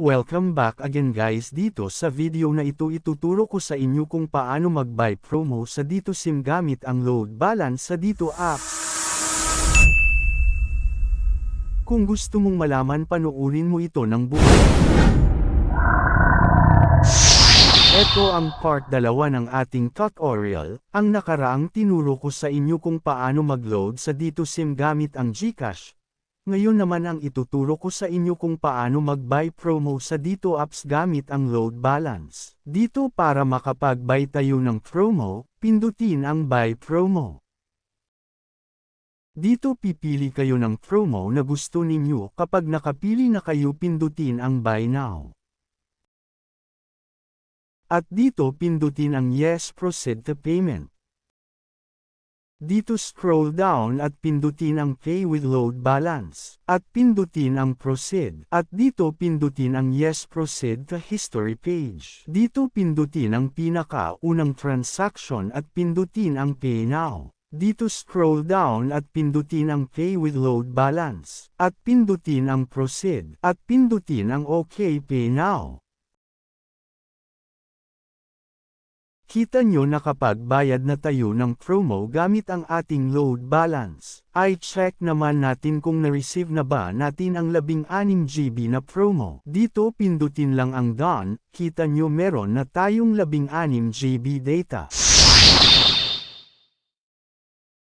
Welcome back again guys dito sa video na ito ituturo ko sa inyo kung paano mag-buy promo sa dito sim gamit ang load balance sa dito app. Kung gusto mong malaman panoorin mo ito ng buo. Ito ang part dalawa ng ating tutorial, ang nakaraang tinuro ko sa inyo kung paano mag-load sa dito sim gamit ang GCash. Ngayon naman ang ituturo ko sa inyo kung paano mag-buy promo sa dito apps gamit ang load balance. Dito para makapag-buy tayo ng promo, pindutin ang buy promo. Dito pipili kayo ng promo na gusto ninyo kapag nakapili na kayo pindutin ang buy now. At dito pindutin ang yes proceed to payment. Dito scroll down at pindutin ang Pay with Load Balance, at pindutin ang Proceed, at dito pindutin ang Yes Proceed to History page. Dito pindutin ang pinaka-unang transaction at pindutin ang Pay Now. Dito scroll down at pindutin ang Pay with Load Balance, at pindutin ang Proceed, at pindutin ang OK Pay Now. Kita nyo na kapag bayad na tayo ng promo gamit ang ating load balance, ay check naman natin kung na-receive na ba natin ang 16 GB na promo. Dito pindutin lang ang done, kita nyo meron na tayong 16 GB data.